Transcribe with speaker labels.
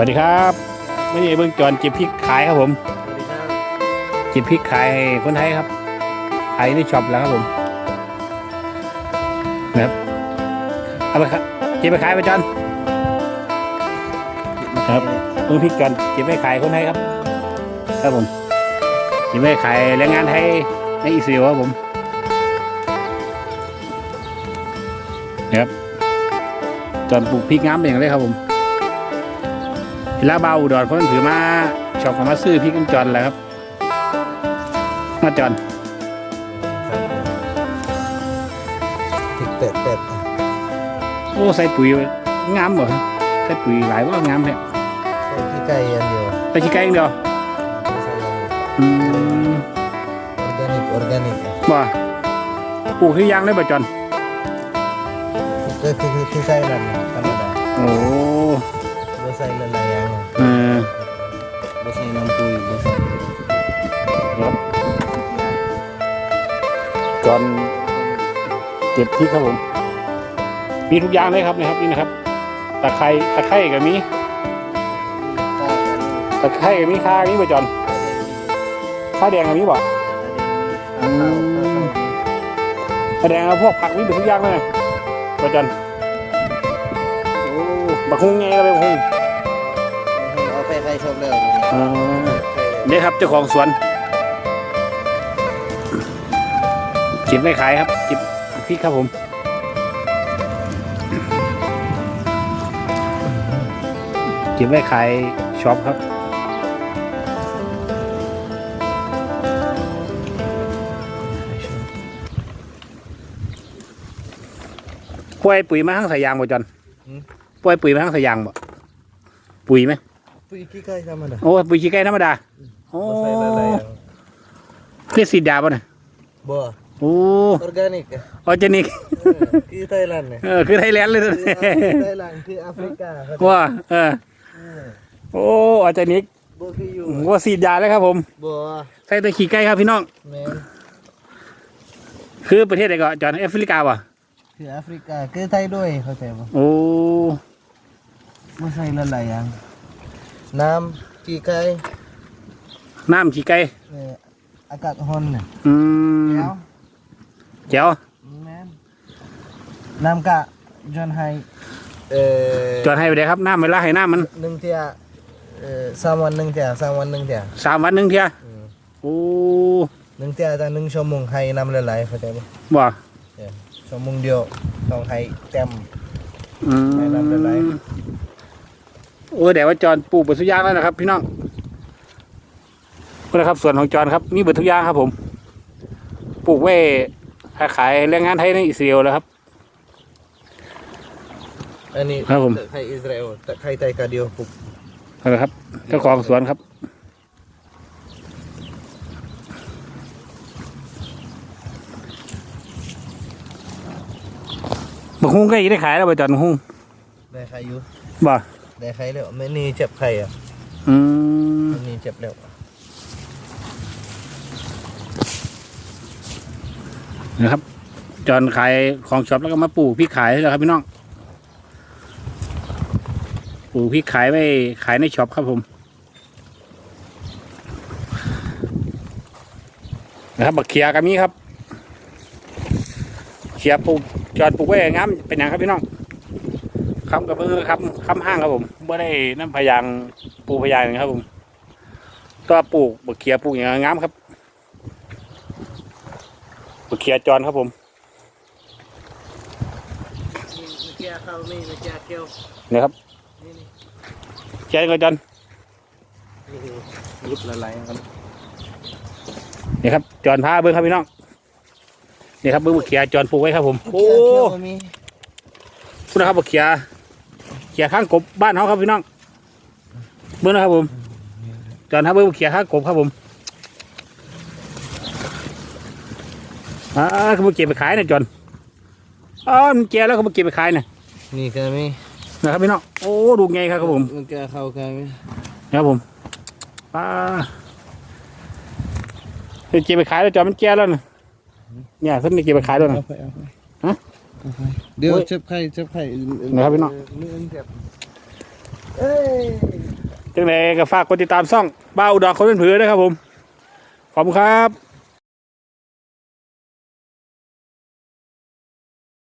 Speaker 1: วัสดีครับไม่ใช่เบื้องจอนจิบพริกขายครับผม
Speaker 2: จีบ
Speaker 1: จิบพริกขายให้คนไทยครับขายในช็อปแล้วครับผมนะครับเอาไปครับจิบไปขายไปจอนครับเบื้องพริกจอนจิบไปขายคนไทยครับ ครับผมจิบไปขายแรงงานไทยในอิสราเอลครับผมนะครับจอนปลูกพริกงามเป็นอย่างไรครับผม ลาเบาอุดรเพิ่นถือมาชอบเขามาซื้อพริกน้ำจอนแหละครับ มาจอน
Speaker 2: ติดเป็ดเป็ด
Speaker 1: โอ้ใส่ปุ๋ยงามบ่ครับใส่ปุ๋ยหลายว่างามเลย
Speaker 2: ใส่ขี้ไก่อันเดียว
Speaker 1: ใส่ขี้ไก่อย่างเดียว
Speaker 2: ใส่อะไร
Speaker 1: อืม
Speaker 2: ออร์แกนิกออร์แกนิก
Speaker 1: บ่ปลูกที่ยางได้บ่จอน
Speaker 2: ก็คือขี้ไก่นั่นธรรมดา
Speaker 1: โอ้
Speaker 2: บ่ใส่ละลายอย่าง
Speaker 1: เออ
Speaker 2: บ่ใส่น้ำปุ๋ยบ่ใส่
Speaker 1: ครับจอนเก็บพริกครับผม มีทุกอย่างเลยครับนะครับนี่นะครับ ตะไคร้ตะไคร้ก็มีตะไคร้ก็มีข่ามีบ่จอนข่าแดงก็มีบ่แสดงว่าพวกผักนี่เป็นทุกอย่างเลยประจันโอ้บักฮุงไงก็เป็นบักฮุง
Speaker 2: เอา ไปใครชมเลย
Speaker 1: อ่านี่ครับเจ้าของสวน จิบไม่ขายครับ จิบพริกครับผมจิบไม่ขายช็อปครับป่วยปุ๋ยมาทั้งสายยางบ่จันป่วยปุ๋ยมาทั้งสายยางบ่ปุ๋ยไหม
Speaker 2: ปุ๋ยขี้ไก่ธรรมดา
Speaker 1: โอ้ปุ๋ยขี้ไก่ธรรมดาโอ้
Speaker 2: บ่ใส่ละลายอย่าง
Speaker 1: คือสีดยาป่ะเนี่ย
Speaker 2: บ่
Speaker 1: โอ้
Speaker 2: ออร์แกนิก
Speaker 1: ออร์แกนิก
Speaker 2: คือไทยแลนด์เนี่ย
Speaker 1: เออคือไทยแลนด์เลยนะ
Speaker 2: ไทยแลนด์คือแอฟริกาครับ
Speaker 1: ว่าเออโอ้ออร์แกนิก
Speaker 2: บ่คืออยู่
Speaker 1: ว่าสีดยาเลยครับผม
Speaker 2: บ่
Speaker 1: ใส่แตัวขี้ไก่ครับพี่น้อง
Speaker 2: แม่น
Speaker 1: คือประเทศไหนก็จอนแอฟริกาป่ะ
Speaker 2: คือแอฟริกาคือไทยด้วยเข้าใจบ่
Speaker 1: โอ้
Speaker 2: บ่ใส่ละลายอย่าง น้ำขี้ไก่
Speaker 1: น้ำขี้ไก่
Speaker 2: เอ่ออากาศร้อนน่ะ
Speaker 1: อืม
Speaker 2: แล้ว
Speaker 1: เจ๋ว
Speaker 2: แม่นน้ำกะจนให้เอ่อ
Speaker 1: จอนให้ไปเลยครับน้ำเวลาให้น้ำมัน
Speaker 2: หนึ่งเที่ยเอ่อสามวันหนึ่งเที่ยสามวันหนึ่งเที่ย
Speaker 1: สามวันหนึ่งเทีย
Speaker 2: อืม
Speaker 1: โอ้
Speaker 2: หนึ่งเที่ยแต่หนึ่งชั่วโมงให้น้ำละลายเข้าใจบ่
Speaker 1: บ่
Speaker 2: เออชั่วโมงเดียวต้องให้เต็ม
Speaker 1: อืม
Speaker 2: ให้น้ำละลาย
Speaker 1: โอ้ยแต่ว่าจอนปลูกเบิดทุกอย่างแล้วนะครับ พี่น้องนี่นะครับส่วนของจอนครับมีเบิดทุกอย่างครับ ผมปลูกไว้ขายแรงงานไทยในอิสราเอลแล้วครับ
Speaker 2: อันนี้
Speaker 1: ครับผม
Speaker 2: ตะไคร้อิสราเอลตะไคร้ไทยกะเดียวปลูก
Speaker 1: นั่นแหละครับเจ้าของสวนครับบักฮุ้งก็ยังได้ขายแล้วบ่จอนบักฮุ้ง
Speaker 2: ได้ไข่อยู่
Speaker 1: บ่
Speaker 2: ได้ไข่แล้วไม่นี่เจ็บไข่อะ
Speaker 1: อืม
Speaker 2: ไม่นี่เจ็บแล้ว
Speaker 1: นะครับ จอนขายของช็อปแล้วก็มาปลูกพริกขายแล้วครับพี่น้องปลูกพริกขายไว้ขายในช็อปครับผมนะครับบักเขียก็มีครับเขียปลูกจอนปลูกไว้งามเป็นอย่างครับพี่น้อง คำกับเพื่อครับคำห้างครับผมเมื่อได้น้ำพยางปลูกพยางครับผมก็ปลูกบักเขียปลูกอย่างงามครับบักเขียจอนครับผม
Speaker 2: มีแก่เข้านี่มีแก่เกี่ยว
Speaker 1: นี่ครับ
Speaker 2: นี่นี่
Speaker 1: เขียจอน
Speaker 2: นี่ยุบละลายครับ
Speaker 1: นี่ครับจอนพาเบิ้งครับพี่น้องนี่ครับเบิ้งบักเขียจอนปลูกไว้ครับผมโอ้
Speaker 2: แก่เกี่ยวก็มี
Speaker 1: คุณนะครับบักเขียเขียข้างกบบ้านเขาครับพี่น้องเบิ้งนะครับผมจอนครับเบิ้งบักเขียข้างกบครับผมอ่าเขามาเก็บไปขายนะจอนอ๋อมันแก่แล้วเขามาเก็บไปขายนะ
Speaker 2: นี่ก็มี
Speaker 1: นะครับพี่น้องโอ้ดูไงครับครับผม
Speaker 2: มันแก่เข้าก็มี
Speaker 1: นะครับผมป้าเก็บไปขายแล้วจอนมันแก่แล้วนะเนี่ยเพิ่นได้เก็บไปขายแล้วนะ
Speaker 2: เอาไปเอาไป
Speaker 1: ฮะ
Speaker 2: เอาไปเดี๋ยว
Speaker 1: โอ้ย
Speaker 2: เจ็บไข่เจ็บไข่
Speaker 1: นะครับพี่น้อง
Speaker 2: มือเจ็บเอ้ย
Speaker 1: จังไดก็ฝากกดติดตามช่องบ้าอุดรคนเป็นผือด้วยครับผม ขอบคุณครับ